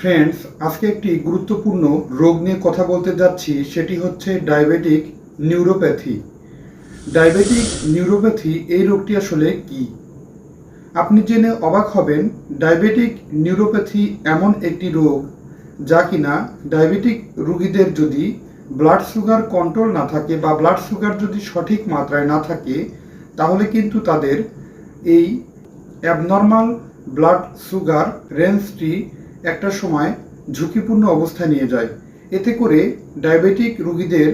Friends আজকে একটি গুরুত্বপূর্ণ রোগ নিয়ে কথা বলতে যাচ্ছি, সেটি হচ্ছে ডায়াবেটিক নিউরোপ্যাথি। ডায়াবেটিক নিউরোপ্যাথি, এই রোগটি আসলে কি? আপনি জেনে অবাক হবেন, ডায়াবেটিক নিউরোপ্যাথি এমন একটি রোগ যা কিনা ডায়াবেটিক রোগীদের যদি ব্লাড সুগার কন্ট্রোল না থাকে বা ব্লাড সুগার যদি সঠিক মাত্রায় না থাকে, তাহলে কিন্তু তাদের এই অ্যাবনর্মাল ব্লাড সুগার রেঞ্জটি একটা সময় ঝুঁকিপূর্ণ অবস্থায় নিয়ে যায়। এতে করে ডায়াবেটিক রোগীদের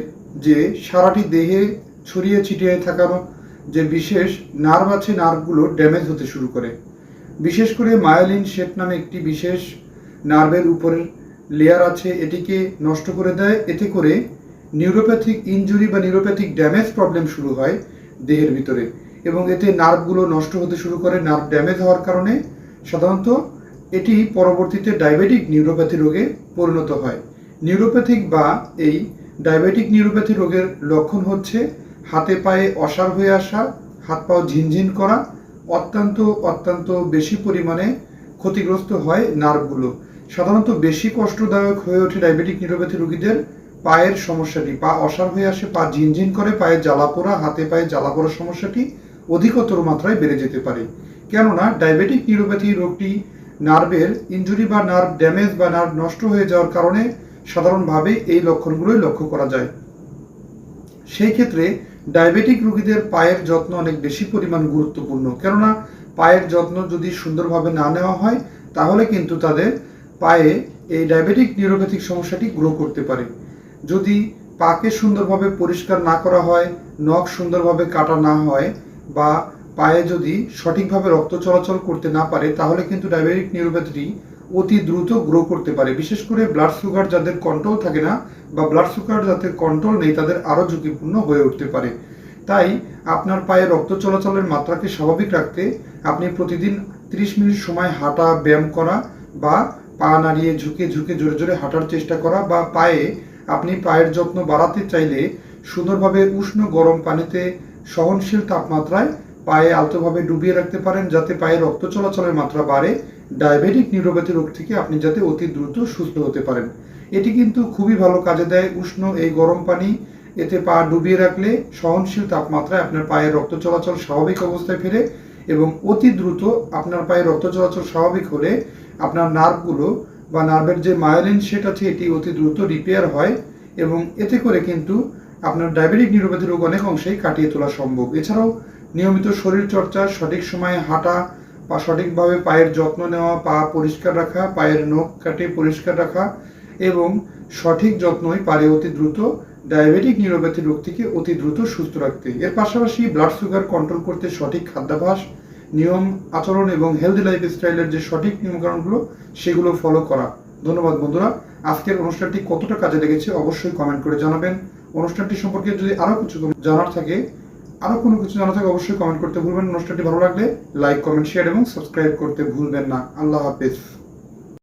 যে সারাটি দেহে ছড়িয়ে ছিটিয়ে থাকানো যে বিশেষ নার্ভ আছে, নার্ভগুলো ড্যামেজ হতে শুরু করে। বিশেষ করে মায়োলিন শেট নামে একটি বিশেষ নার্ভের উপরের লেয়ার আছে, এটিকে নষ্ট করে দেয়। এতে করে নিউরোপ্যাথিক ইনজুরি বা নিউরোপ্যাথিক ড্যামেজ প্রবলেম শুরু হয় দেহের ভিতরে এবং এতে নার্ভগুলো নষ্ট হতে শুরু করে, নার্ভ ড্যামেজ হওয়ার কারণে সাধারণত এটি পরবর্তীতে ডায়াবেটিক নিউরোপ্যাথি রোগে পরিণত হয়। নিউরোপ্যাথিক বা এই ডায়াবেটিক নিউরোপ্যাথি রোগের লক্ষণ হচ্ছে হাতে পায়ে অসার হয়ে আসা, হাত পাও ঝিনঝিন করা, অত্যন্ত অত্যন্ত বেশি পরিমাণে ক্ষতিগ্রস্ত হয় নার্ভগুলো। সাধারণত বেশি কষ্টদায়ক হয়ে ওঠে ডায়াবেটিক নিউরোপ্যাথি রোগীদের পায়ের সমস্যাটি। পা অসার হয়ে আসে, পা ঝিনঝিন করে, পায়ে জ্বালা পোড়া, হাতে পায়ে জ্বালা পোড়ার সমস্যাটি অধিকতর মাত্রায় বেড়ে যেতে পারে। কেননা ডায়াবেটিক নিউরোপ্যাথি রোগটি নার্ভের ইনজুরি বা নার্ভ ড্যামেজ বা নার্ভ নষ্ট হয়ে যাওয়ার কারণে সাধারণভাবে এই লক্ষণগুলোই লক্ষ্য করা যায়। সেই ক্ষেত্রে ডায়াবেটিক রোগীদের পায়ের যত্ন অনেক বেশি পরিমাণ গুরুত্বপূর্ণ। কেননা পায়ের যত্ন যদি সুন্দরভাবে না নেওয়া হয়, তাহলে কিন্তু তাদের পায়ে এই ডায়াবেটিক নিউরোপ্যাথিক সমস্যাটি গ্রো করতে পারে। যদি পাকে সুন্দরভাবে পরিষ্কার না করা হয়, নখ সুন্দরভাবে কাটা না হয় বা পায়ে যদি সঠিকভাবে রক্ত চলাচল করতে না পারে, তাহলে কিন্তু ডায়াবেটিক নিউরোপ্যাথি অতি দ্রুত গ্রো করতে পারে। বিশেষ করে ব্লাড সুগার যাদের কন্ট্রোল থাকে না বা ব্লাড সুগার যাদের কন্ট্রোল নেই, তাদের আরও ঝুঁকিপূর্ণ হয়ে উঠতে পারে। তাই আপনার পায়ে রক্ত চলাচলের মাত্রাকে স্বাভাবিক রাখতে আপনি প্রতিদিন 30 মিনিট সময় হাঁটা, ব্যায়াম করা বা পা নাড়িয়ে ঝুঁকে ঝুঁকে জোরে জোরে হাঁটার চেষ্টা করা বা পায়ে আপনি পায়ের যত্ন বাড়াতে চাইলে সুন্দরভাবে উষ্ণ গরম পানিতে সহনশীল তাপমাত্রায় পায়ে আলতোভাবে ডুবিয়ে রাখতে পারেন যাতে পায়ে রক্ত চলাচলের মাত্রা বাড়ে, ডায়াবেটিক নিউরোপ্যাথি রোগ থেকে আপনি যাতে অতি দ্রুত সুস্থ হতে পারেন। এটি কিন্তু খুবই ভালো কাজে দেয় উষ্ণ এই গরম পানি। এতে পা ডুবিয়ে রাখলে সহনশীল তাপমাত্রায় আপনার পায়ের রক্ত চলাচল স্বাভাবিক অবস্থায় ফিরে এবং অতি দ্রুত আপনার পায়ে রক্ত চলাচল স্বাভাবিক হলে আপনার নার্ভগুলো বা নার্ভের যে মায়োলিন সেট আছে, এটি অতি দ্রুত রিপেয়ার হয় এবং এতে করে কিন্তু আপনার ডায়াবেটিক নিউরোপ্যাথি রোগ অনেক অংশেই কাটিয়ে তোলা সম্ভব। এছাড়াও নিয়মিত শরীর চর্চা সঠিক সময়ে হাঁটা বা সঠিকভাবে পায়ের যত্ন নেওয়া, পা পরিষ্কার রাখা, পায়ের নখ কাটে পরিষ্কার রাখা এবং সঠিক যত্নই পারে অতি দ্রুত ডায়াবেটিক নিউরোপ্যাথি রোগ থেকে অতি দ্রুত সুস্থ রাখতে। এর পাশাপাশি ব্লাড সুগার কন্ট্রোল করতে সঠিক খাদ্যাভ্যাস, নিয়ম, আচরণ এবং হেলদি লাইফ স্টাইলের যে সঠিক নিয়মকানুনগুলো, সেগুলো ফলো করা। ধন্যবাদ বন্ধুরা। আজকের অনুষ্ঠানটি কতটা কাজে লেগেছে অবশ্যই কমেন্ট করে জানাবেন। অনুষ্ঠানটি সম্পর্কে যদি আরও কিছু জানার থাকে আরও কোনো কিছু জানা থাকে অবশ্যই কমেন্ট করতে ভুলবেন। অনুষ্ঠানটি ভালো লাগলে লাইক কমেন্ট শেয়ার এবং সাবস্ক্রাইব করতে ভুলবেন না আল্লাহ হাফেজ